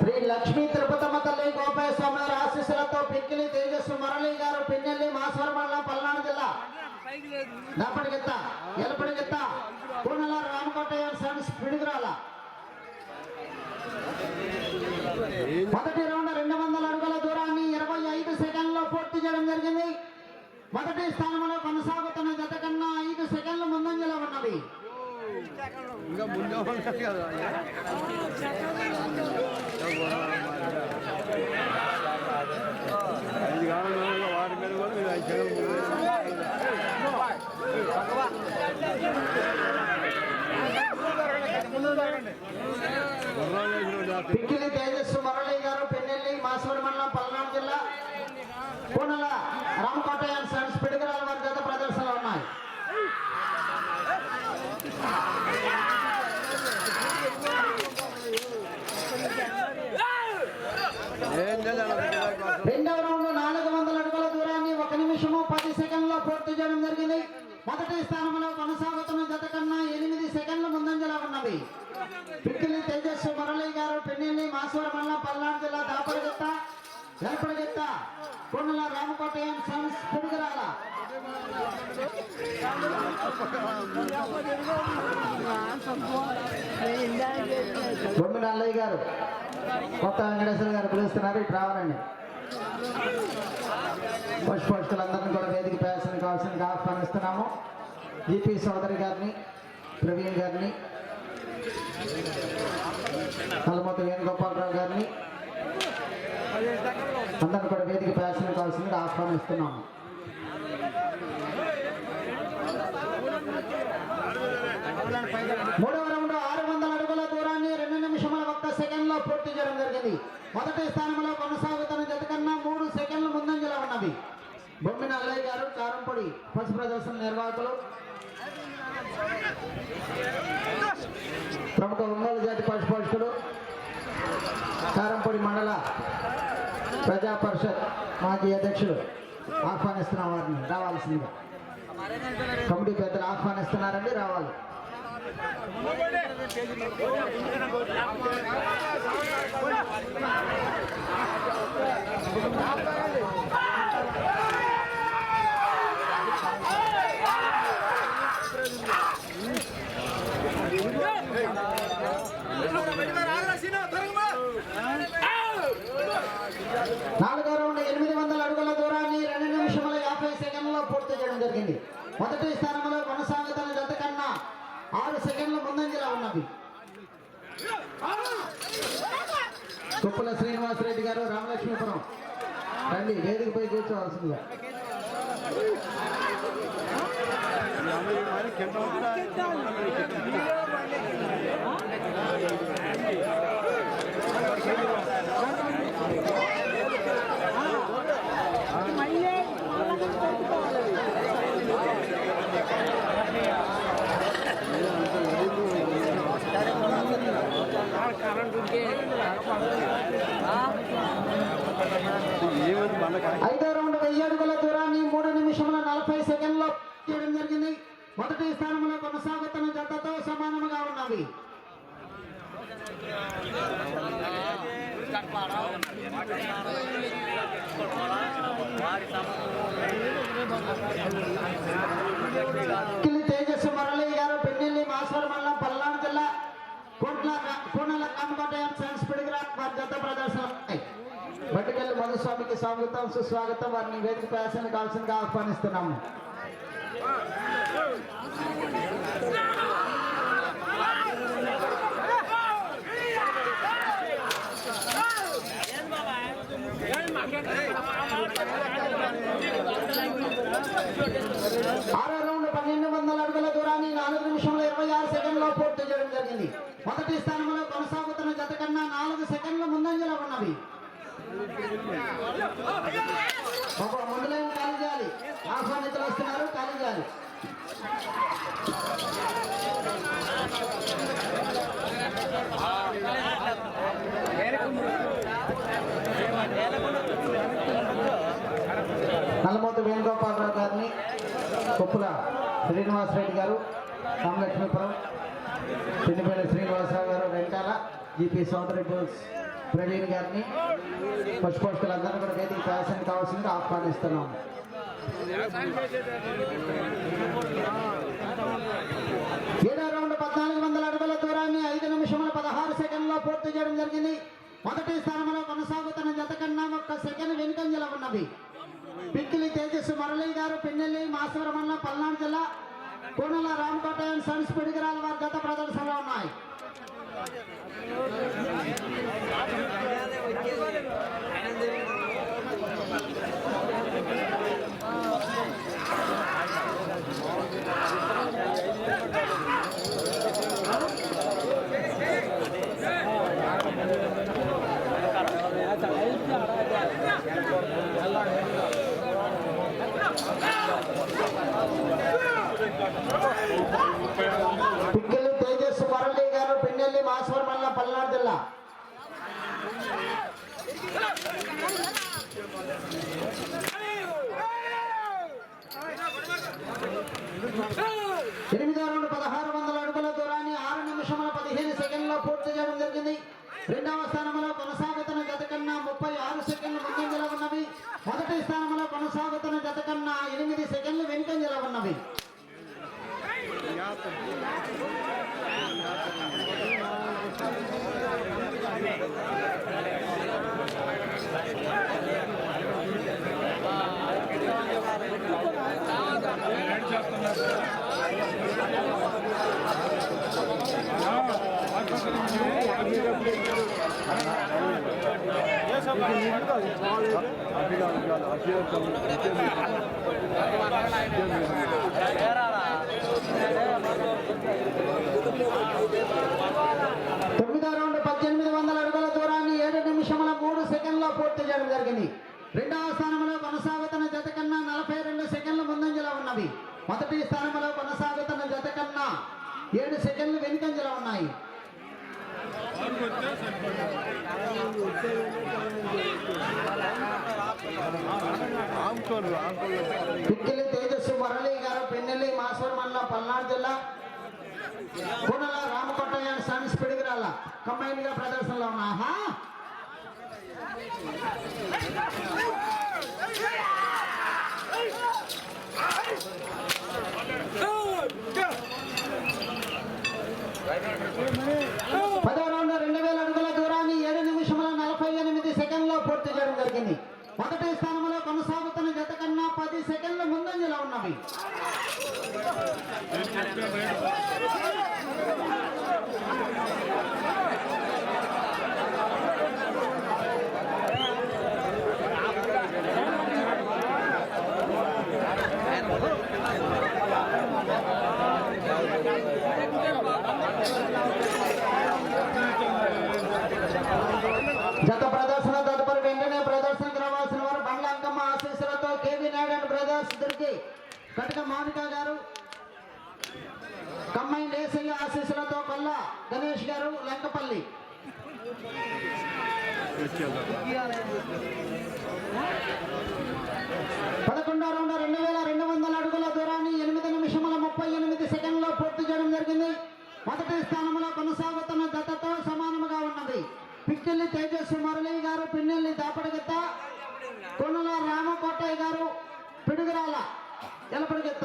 శ్రీ లక్ష్మీ తిరుపతమ్మ తల్లి గోపాయ స్వామి వారి ఆశీస్సులతో పిక్కిలి తేజస్సు మురళి గారు పిన్నెల్లి మాస్వర మండలం పల్నాడు జిల్లా. నప్పటికెత్త ఎలపడికెత్త పూనల రామకోటయ్య సన్స్ పిడుగురాల. మొదటి రౌండ్ రెండు వందల అడుగుల దూరాన్ని ఇరవై ఐదు సెకండ్లో పూర్తి చేయడం జరిగింది. మొదటి స్థానంలో కొనసాగుతున్న జత కన్నా ఐదు సెకండ్ల ముందంజలో ఉన్నది. ఇంకా ముందే ఉన్నది కదా ఐదు కాలంలో వారి మీద కూడా మీరు ఐదు సెకండ్లు గుర్రాలు వేసిన తేజస్సు మురళి గారు పెన్నెల్లి మాసూరు మండలం పల్నాడు జిల్లా పూనల రామకోటయ్య సన్స్ పిడుగురాల వారి జత ప్రదర్శనలు ఉన్నాయి ఏం చేయాలి రెండవ రౌండ్ నాలుగు వందల అడుగుల దూరాన్ని ఒక నిమిషము పది విజయం జరిగింది. మొదటి స్థానంలో కొనసాగుతున్న జత కన్నా ఎనిమిది సెకండ్ల ముందంజలో ఉన్నవి పిక్కిలి తేజస్సు మురళి గారు పెన్నెల్లి మాసూర మండలం పల్నాడు జిల్లా దాపరగెత్త వెలపడగెత్త కొండల రామకోటయం సన్స్ పుడుగురాల. బొమ్మిడి అల్లయ్య గారు కొత్త వెంకటేశ్వర గారు పిలుస్తున్నారు. ఇటు రావాలండి పశుపోషకులందరినీ కూడా వేదిక ప్రవేశానికి కావాల్సిన ఆహ్వానిస్తున్నాము. జీపీ సోదరి గారిని ప్రవీణ్ గారిని నల్లమూత వేణుగోపాలరావు గారిని అందరిని కూడా వేదిక ప్రవేశానికి కావాల్సింది ఆహ్వానిస్తున్నాము. మూడవ రౌండ్ ఆరు వందల అడుగుల దూరాన్ని రెండు నిమిషముల ఒక్క సెకండ్లో పూర్తి చేయడం జరిగింది. మొదటి స్థానంలో కొనసాగుతున్న జత కన్నా మూడు సెకండ్లు ముందంజలో ఉన్నవి బొమ్మిన అల్లయ్య గారు కారంపొడి పశు ప్రదర్శన నిర్వాహకులు. ప్రముఖ ఒంగోలు జాతి పశుపోషకుడు కారంపొడి మండల ప్రజా పరిషత్ మాజీ అధ్యక్షులు ఆహ్వానిస్తున్న వారిని రావాల్సిందిగా. కమిటీ పెద్దలు ఆహ్వానిస్తున్నారండి రావాలి. నాలుగో రౌండ్ ఎనిమిది వందల అడుగుల దూరాన్ని రెండు నిమిషముల యాభై సెకండ్లలో పూర్తి చేయడం జరిగింది. మొదటి స్థానం ఆరు సెకండ్ల ముందంజలా ఉన్నది. కుప్పల శ్రీనివాసరెడ్డి గారు రామలక్ష్మీపురం. రండి వేదికపై కూర్చోవాల్సిందిగా. కింద ఐదో రౌండ్ వెయ్యి అడుగుల దూరాన్ని మూడు నిమిషముల నలభై సెకండ్లో చేయడం జరిగింది. మొదటి స్థానంలో కొనసాగుతున్న జతతో సమానముగా ఉన్నది. తేజస్సు మురళి గారు పెన్నెల్లి మాసూరు మండలం పల్నాడు జిల్లా కోట్ల కోనల కామకోటయం సైన్స్ పిడిగ్రాఫ్ వారి జత ప్రదర్శన. బట్టికెళ్ళి మధుస్వామికి స్వాగతం సుస్వాగతం. వారిని వేదిక ప్రదర్శన కావాల్సిందిగా ఆహ్వానిస్తున్నాము. ఆరో రౌండ్ పన్నెండు వందల అడుగుల దూరాన్ని నాలుగు నిమిషంలో ఇరవై ఆరు సెకండ్లో పూర్తి చేయడం జరిగింది. మొదటి స్థానంలో కొనసాగుతున్న జత కన్నా నాలుగు సెకండ్ల ముందంజలో ఉన్నవి. ఒక ముందులే ఖాళీ చేయాలి ఆహ్వానితులు వస్తున్నారు ఖాళీ చేయాలి నల్లమూత వేణుగోపాలరావు గారిని కొప్పుల శ్రీనివాసరెడ్డి గారు రామలక్ష్మీపురం పిన్నిపల్లి శ్రీనివాసరావు గారు వెంకాల జీపీ సోదరి బోల్స్ ప్రవీణ్ గారిని పుష్పోష్కులందరూ కూడా వేదిక ప్రయాసం కావాల్సిందిగా ఆహ్వానిస్తున్నాం. ఏడో రౌండ్ పద్నాలుగు వందల అడుగుల దూరాన్ని ఐదు నిమిషముల పదహారు సెకండ్లో పూర్తి చేయడం జరిగింది. మొదటి స్థానంలో కొనసాగుతున్న జత కన్నా ఒక్క సెకండ్ వెనుకంజల ఉన్నది. పిక్కిలి తేజస్సు మురళి గారు పిన్నెల్లి మాసవరమల్ల పల్నాడు జిల్లా కోనల రామకోట అండ్ సన్స్ పిడిగిరాల వారి గత ప్రదర్శనలో ఉన్నాయి పిక్కిలి తేజస్సు మురళి గారు పిన్నెల్లి మాసవరం మండలం పల్నాడు జిల్లా ఎనిమిదో రౌండ్ పదహారు వందల అడుగుల దూరాన్ని ఆరు నిమిషముల పదిహేను సెకండ్లో పూర్తి చేయడం జరిగింది. రెండవ స్థానంలో కొనసాగుతున్న గత కన్నా ముప్పై ఆరు సెకండ్లు ముందంజలో ఉన్నవి. మొదటి స్థానంలో కొనసాగుతున్న గత కన్నా ఎనిమిది సెకండ్లు వెనుకంజలో ఉన్నవి. తొమ్మిదో రౌండ్ పద్దెనిమిది వందల అడుగుల దూరాన్ని ఏడు నిమిషముల మూడు సెకండ్లో పూర్తి చేయడం జరిగింది. రెండవ స్థానంలో కొనసాగుతున్న జత కన్నా నలభై రెండు సెకండ్ల ముందంజలో ఉన్నవి. మొదటి స్థానంలో కొనసాగుతున్న జత కన్నా ఏడు సెకండ్లు వెనుకంజలో ఉన్నాయి. పిక్కిలి తేజస్సు మురళి గారు పెన్నెల్లి మాసూర్ మండలం పల్నాడు జిల్లా పూనల రామకొట్టయ్య అండ్ సన్స్ పిడిగిరాల కంబైన్గా ప్రదర్శనలో ఉన్నాహా పదో రౌండ్ రెండు వేల అడుగుల దూరాన్ని ఏడు నిమిషముల నలభై ఎనిమిది సెకండ్లో పూర్తి చేయడం జరిగింది. మొదటి స్థానంలో కొనసాగుతున్న జత కన్నా పది సెకండ్ల ముందంజలో ఉన్నవి జత ప్రదర్శన తదుపరి వెంటనే ప్రదర్శనకు రావాల్సిన వారు బండ్ల అంకమ్మ ఆశీస్సులతో కేవీ నాయుడు అండ్ బ్రదర్స్ దొరికి కటక మౌనిక గారు కమ్మైన్ ఏసయ్య ఆశీస్సులతో కొల్ల గణేష్ గారు లంకపల్లి పదకొండో రౌండ్ రెండు వేల రెండు వందల అడుగుల దూరాన్ని ఎనిమిది నిమిషముల ముప్పై ఎనిమిది సెకండ్లో పూర్తి చేయడం జరిగింది. మొదటి స్థానంలో కొనసాగుతున్న జతతో సమానముగా ఉన్నది. పిక్కిల్లి తేజస్వి మురళి గారు పిన్నెల్లి దాపడగెత్త కొనుల రామకోటయ్య గారు పిడుగురాల ఎలపడిగెత్త.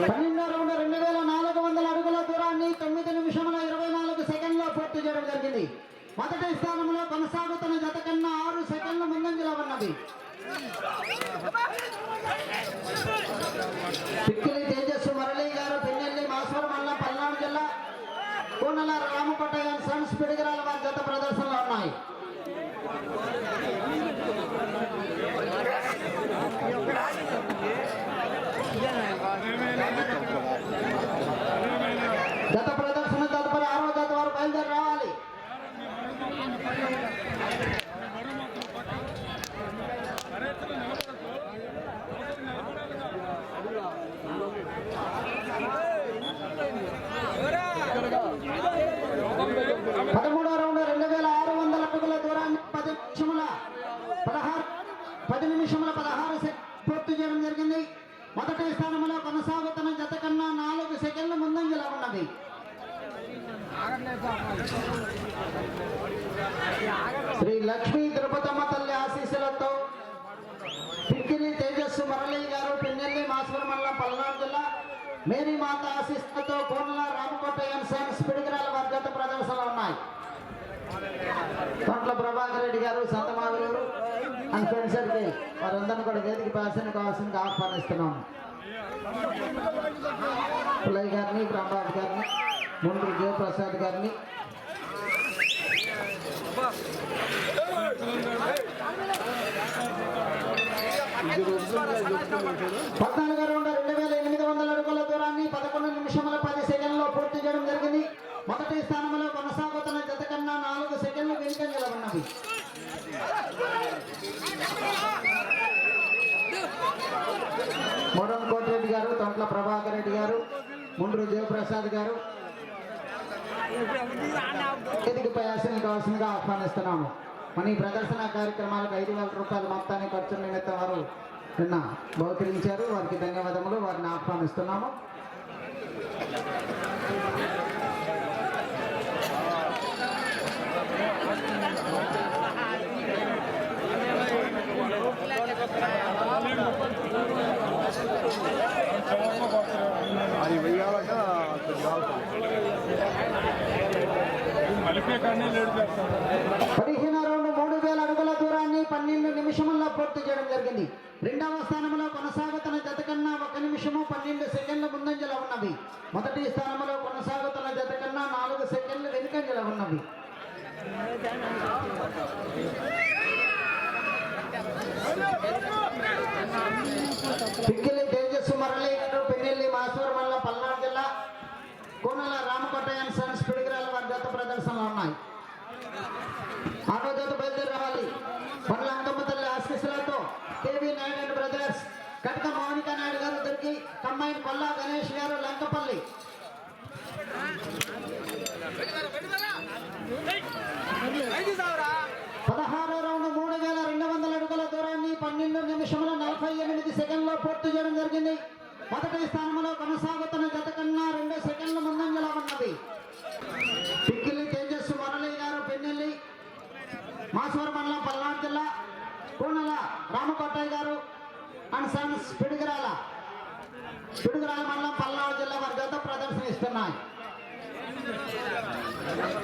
పన్నెండో రౌండ్ రెండు వేల నాలుగు వందల అడుగుల దూరాన్ని తొమ్మిది నిమిషముల ఇరవై నాలుగు సెకండ్లో పూర్తి చేయడం జరిగింది. మొదటి స్థానంలో కొనసాగుతున్న జత కన్నా ఆరు సెకండ్ల ముందంజలో ఉన్నది. పిక్కిలి తేజస్సు మురళి గారు పిన్నెల్లి మాసవరం మల్ల పల్నాడు జిల్లా కోనల రామకోటయ్య అండ్ సన్స్ పిడిగిరాల వారి జత ప్రదర్శనలో ఉన్నాయి. బయలుదేరి రావాలి. ప్రభాకర్ రెడ్డి గారు సంతమాగలూరు అండ్ ఫ్రెండ్స్కి వారందరినీ కూడా వేదిక పాసని కావాల్సిన ఆహ్వానిస్తున్నాం. పుల్లయ్య గారిని ప్రభాకర్ గారిని ముందు జయప్రసాద్ గారిని. పద్నాలుగు రౌండ్ రెండు వేల ఎనిమిది వందల అడుగుల దూరాన్ని పదకొండు నిమిషముల పది సెకండ్లో పూర్తి చేయడం జరిగింది. మొదటి స్థానంలో కొనసాగుతున్న జత కన్నా నాలుగు సెకండ్లు వెనుక నిలబడినవి మూడం కోటిరెడ్డి గారు తొంట్ల ప్రభాకర్ రెడ్డి గారు ముండ్రు జయప్రసాద్ గారు. వేదికపై ఆశని కావాల్సిందిగా ఆహ్వానిస్తున్నాము. మన ఈ ప్రదర్శన కార్యక్రమాలకు ఐదు వేల రూపాయల మొత్తాన్ని ఖర్చు నిమిత్తం వారు నిన్న బహుకరించారు. వారికి ధన్యవాదములు. వారిని ఆహ్వానిస్తున్నాము. అది వెయ్యాలక పదిహేను మూడు వేల అడుగుల దూరాన్ని పన్నెండు నిమిషముల్లో పూర్తి చేయడం జరిగింది. రెండవ స్థానంలో కొనసాగుతున్న జత కన్నా ఒక నిమిషము పన్నెండు సెకండ్ల ముందంజల ఉన్నవి మొదటి స్థానంలో కొనసాగుతున్న జత కన్నా నాలుగు సెకండ్లు వెనుకంజల ఉన్నవి పిక్కిలి తేజస్సు మురళి గారు పెన్నెల్లి మాసూర్ మల్ల పల్నాడు జిల్లా కోనల రామకోటయ్య సన్స్ పిడిగిరాల వారి జత ప్రదర్శనలు ఉన్నాయి ఆటో జత బయలుదేరి రావాలి బండ్ల అంకమ్మ తల్లి ఆశీస్సులతో కేవీ నాయుడు అండ్ బ్రదర్స్ కటక మౌనిక నాయుడు గారు దొరికి ఆయన పల్లా గణేష్ గారు లంకపల్లి పదహారో రౌండ్ మూడు వేల రెండు వందల అడుగుల దూరాన్ని పన్నెండు నిమిషముల నలభై ఎనిమిది సెకండ్లో పూర్తి చేయడం జరిగింది మొదటి స్థానంలో కొనసాగుతున్న జత కన్నా రెండు సెకండ్ల ముందంజలో ఉన్నది పిక్కిలి తేజస్సు మురళి గారు పెన్నెల్లి మాసవరం మండలం పల్నాడు జిల్లా కోనల రామకోటయ్య గారు అండ్ సన్స్ పిడుగురాల పిడుగురాల మండలం పల్నాడు జిల్లా వారి జత ప్రదర్శన ఇస్తున్నాయి బాగా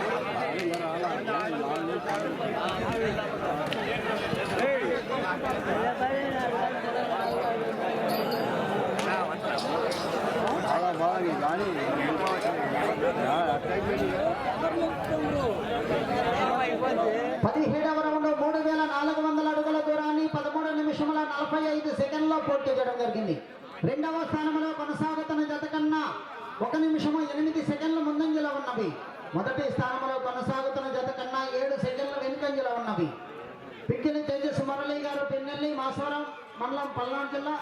బాగా కానీ అట్లయిపోయింది పదిహేడవ రౌండ్ మూడు వేల నాలుగు వందల అడుగుల దూరాన్ని పదమూడు నిమిషముల నలభై ఐదు సెకండ్లో పోటీ చేయడం జరిగింది. రెండవ స్థానంలో కొనసాగుతున్న జత కన్నా ఒక నిమిషము ఎనిమిది సెకండ్ల ముందంజలో ఉన్నవి మొదటి స్థానంలో కొనసాగుతున్న జత కన్నా ఏడు సెకండ్ల వెనుకంజలో ఉన్నవి. పిక్కిన తేజస్ మురళి గారు పిన్నెల్లి మాసవరం మండలం పల్నాడు జిల్లా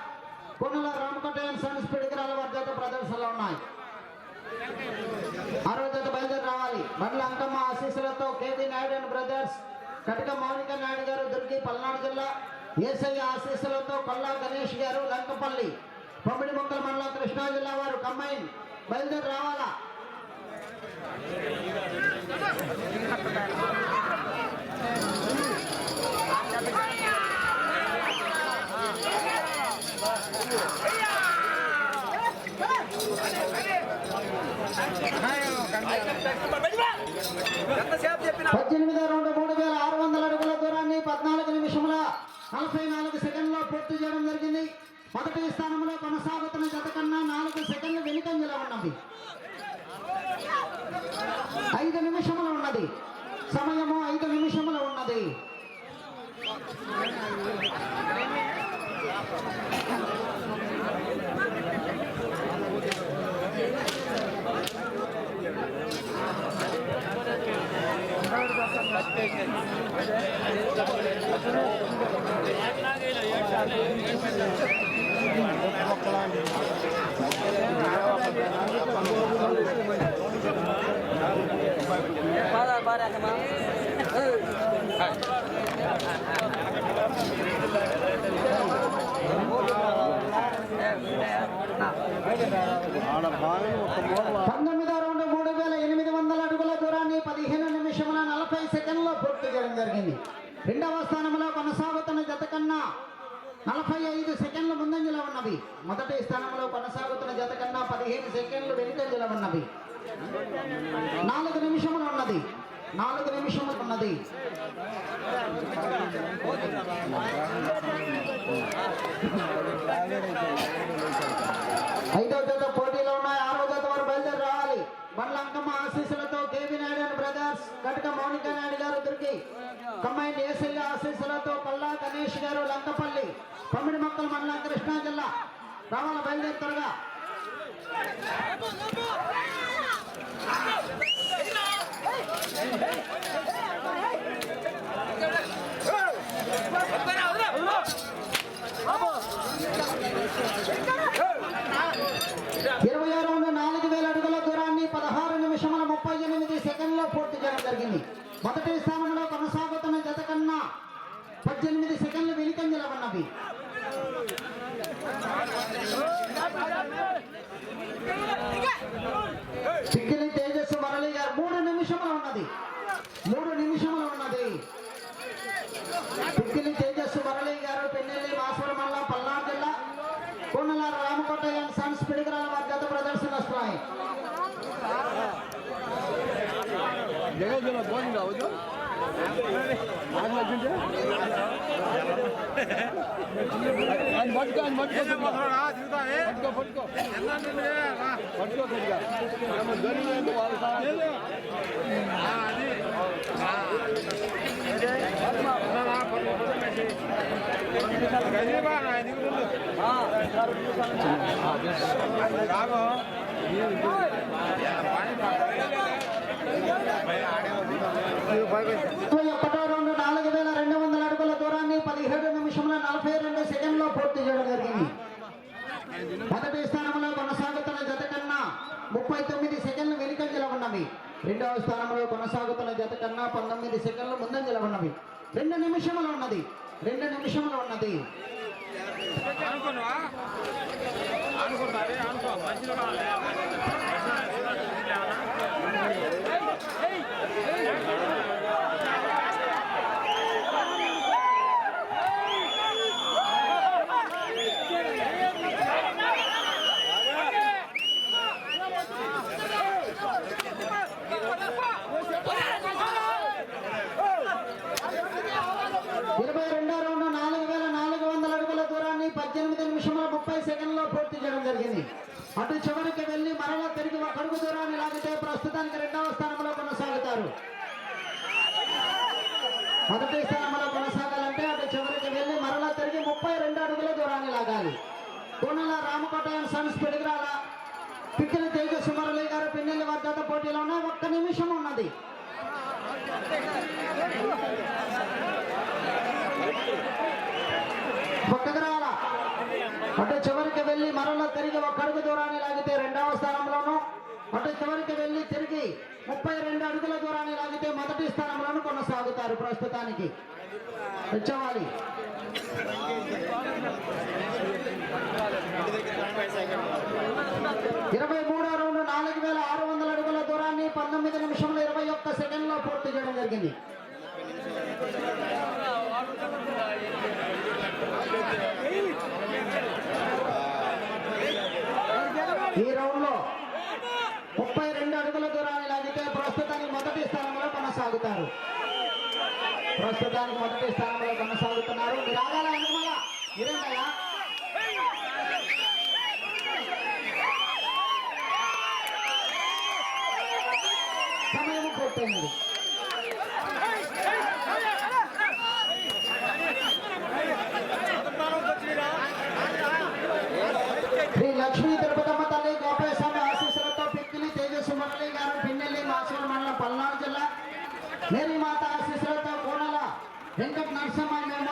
కొనుల రామకోటయ్య సన్స్ పిడికిరాల వారి జత ప్రదర్శనలో ఉన్నాయి. ఆరో జత బయలుదేరి రావాలి. బండ్ల అంకమ్మ ఆశీస్సులతో కేవీ నాయుడు అండ్ బ్రదర్స్ కటక మౌనిక నాయుడు గారు దుర్గి పల్నాడు జిల్లా ఏసయ్య ఆశీస్సులతో కొల్లా గణేష్ గారు లంకపల్లి పమ్మిడి మొక్కల మండలం కృష్ణా జిల్లా వారు కమ్మైన్ బయలుదేరి రావాలా? పద్దెనిమిది రెండు మూడు వేల ఆరు వందల అడుగుల దూరాన్ని పద్నాలుగు నిమిషముల నలభై నాలుగు సెకండ్లో పూర్తి చేయడం జరిగింది. మొదటి స్థానంలో కొనసాగుతున్న జత కన్నా నాలుగు సెకండ్లు వెనుకంజలో ఉన్నది. ఐదు నిమిషములు ఉన్నది. సమయము ఐదు నిమిషములు ఉన్నది. ఒక్కలాంటి నలభై ఐదు సెకండ్లు ముందంజలో ఉన్నవి. మొదటి స్థానంలో కొనసాగుతున్న జత కన్నా పదిహేను సెకండ్లు వెనుకంజలో ఉన్నవి. నాలుగు నిమిషములు ఉన్నది. నాలుగు నిమిషములు ఉన్నది. ఐదో జత పోటీలో ఉన్నాయి. ఆరో జత వారు బయలుదేరి రావాలి. బండ్ల అంకమ్మ ఆశీస్సులతో కేవీ నాయుడు అండ్ బ్రదర్స్ కటక మౌనిక నాయుడు గారు తిరిగి కమ్మైన్ ఏసయ్య ఆశీస్సులతో పల్లా గణేష్ గారు లంకపల్లి పమ్మిడి మొక్కల మండలం కృష్ణా జిల్లా రావాల? బయలుదేరి త్వరగా ఇరవై ఆరు నుండి నాలుగు వేల అడుగుల దూరాన్ని పదహారు నిమిషముల ముప్పై ఎనిమిది సెకండ్లో పూర్తి చేయడం జరిగింది. మొదటి స్థానంలో కొనసాగుతున్న జత కన్నా పద్దెనిమిది సెకండ్లు వెనుకంజల ఉన్నవి చిక్కిలి తేజస్సు మురళి గారు మూడు నిమిషములు ఉన్నది మూడు నిమిషములు ఉన్నది చిక్కిలి తేజస్సు మురళి గారు పెన్నెల్లి మాసవరం మండలం పల్నాడు జిల్లా కొండల రామకోట అండ్ సన్స్ పిడిగరాల వారి గత ప్రదర్శన వస్తున్నాయి జగన్ భోజనం కావచ్చు నాకు నచ్చింది ఆయన ఒకటో రౌండ్ నాలుగు వేల రెండు వందల అడుగుల దూరాన్ని పదిహేడు నిమిషముల నలభై రెండు సెకండ్లో పూర్తి చేయడం జరిగింది మొదటి స్థానంలో కొనసాగుతున్న జత కన్నా ముప్పై తొమ్మిది సెకండ్లు వెనుకంజలో ఉన్నవి. రెండవ స్థానంలో కొనసాగుతున్న జత కన్నా పంతొమ్మిది సెకండ్లు ముందంజలో ఉన్నవి. రెండు నిమిషములు ఉన్నది. రెండు నిమిషములు ఉన్నది. ఇరవై రెండో రౌండ్ నాలుగు వేల నాలుగు వందల అడుగుల దూరాన్ని పద్దెనిమిది నిమిషముల ముప్పై సెకండ్లో పూర్తి చేయడం జరిగింది అటు చివరికి వెళ్ళి మరలా తిరిగి ఒక అడుగు దూరాన్ని లాగితే ప్రస్తుతానికి రెండవ స్థానంలో కొనసాగుతారు. మొదటి స్థానంలో కొనసాగాలంటే అటు చివరికి వెళ్ళి మరలా తిరిగి ముప్పై రెండు అడుగుల దూరాన్ని లాగాలి. కోనల రామకోటయం సన్స్ పెడిగిరాల పిక్కిన తేజ సుమరళి గారు పిన్నెల్లి వర్గత పోటీలో ఉన్నాయి ఒక్క నిమిషం ఉన్నది. పక్కకు రావాలా అటు వెళ్ళి మరలా తిరిగి ఒక అడుగు దూరాన్ని లాగితే రెండవ స్థానంలోను అటు చివరికి వెళ్ళి తిరిగి ముప్పై రెండు అడుగుల దూరాన్ని లాగితే మొదటి స్థానంలోను కొనసాగుతారు ప్రస్తుతానికి. తెచ్చవాలి. ఇరవై మూడో రౌండ్ నాలుగు వేల ఆరు వందల అడుగుల దూరాన్ని పంతొమ్మిది నిమిషంలో ఇరవై ఒక్క సెకండ్లో పూర్తి చేయడం జరిగింది ఈ రౌండ్లో ముప్పై రెండు అడుగుల దూరాన్ని లాగితే ప్రస్తుతానికి మొదటి స్థానంలో కొనసాగుతారు. ప్రస్తుతానికి మొదటి స్థానంలో కొనసాగుతున్నారు. మీరు ఆగాల వెనకమాల ఇరంగయ్య సమయం పూర్తయింది. శ్రీ లక్ష్మీ తిరుపతి వెంకట నరసింహ